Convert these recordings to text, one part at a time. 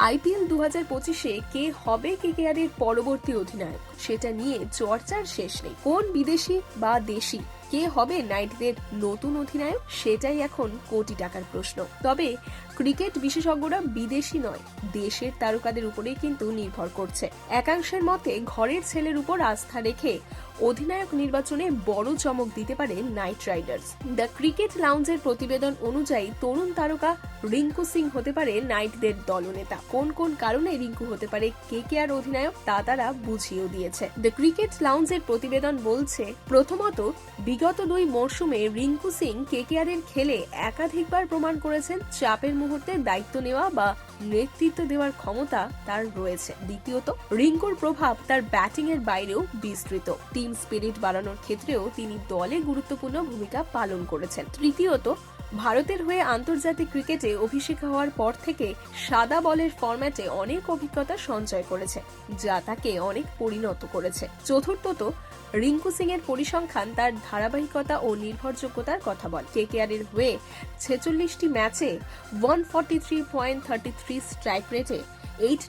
IPL দু হাজার পঁচিশে কে হবে কেকেআরের পরবর্তী অধিনায়ক? সেটা নিয়ে চর্চার শেষ নেই। কোন বিদেশি বা দেশি কে হবে নাইটদের নতুন অধিনায়ক? সেটাই এখন কোটি টাকার প্রশ্ন। তবে ক্রিকেট বিশেষজ্ঞরা বিদেশি নয়, দেশের তারকাদের উপরেই কিন্তু নির্ভর করছে। একাংশের মতে, ঘরের ছেলের উপর আস্থা রেখে অধিনায়ক নির্বাচনে বড় চমক দিতে পারে নাইট রাইডার্স। দ্য ক্রিকেট লাউঞ্জের প্রতিবেদন অনুযায়ী তরুণ তারকা রিঙ্কু সিং হতে পারে নাইটদের দলনেতা। কোন কোন কারণে রিঙ্কু হতে পারে কে কে আর অধিনায়ক তা তারা বুঝিয়েও দিয়েছে। দ্য ক্রিকেট লাউঞ্জের প্রতিবেদন বলছে, প্রথমত, বিগত দুই মরশুমে রিঙ্কু সিং কেকেআর এর খেলে একাধিকবার প্রমাণ করেছেন চাপের মুহূর্তে দায়িত্ব নেওয়া বা নেতৃত্ব দেওয়ার ক্ষমতা তার রয়েছে। দ্বিতীয়ত, রিঙ্কুর প্রভাব তার ব্যাটিং এর বাইরেও বিস্তৃত। টিম স্পিরিট বাড়ানোর ক্ষেত্রেও তিনি দলে গুরুত্বপূর্ণ ভূমিকা পালন করেছেন। তৃতীয়ত, ভারতের হয়ে আন্তর্জাতিক ক্রিকেটে অভিষেক হওয়ার পর থেকে সাদা বলের ফরম্যাটে অনেক অভিজ্ঞতা সঞ্চয় করেছে, যা তাকে অনেক পরিণত করেছে। চতুর্থত, রিঙ্কু সিং এর পরিসংখ্যান তার ধারাবাহিকতা ও নির্ভরযোগ্যতার কথা বল। কেকেআর এর হয়ে ছেচল্লিশটি ম্যাচে one forty three point thirty three strike রেটে এইট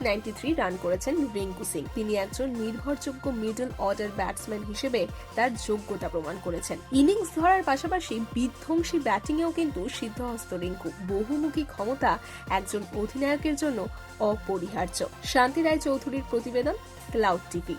রান করেছেন রিঙ্কু সিং। তিনি একজন নির্ভরযোগ্য মিডল অর্ডার ব্যাটসম্যান হিসেবে তার যোগ্যতা প্রমাণ করেছেন। ইনিংস ধরার পাশাপাশি বিধ্বংসী ব্যাটিংয়েও কিন্তু সিদ্ধহস্ত রিঙ্কু। বহুমুখী ক্ষমতা একজন অধিনায়কের জন্য অপরিহার্য। শান্তি রায় চৌধুরীর প্রতিবেদন ক্লাউড টিভি।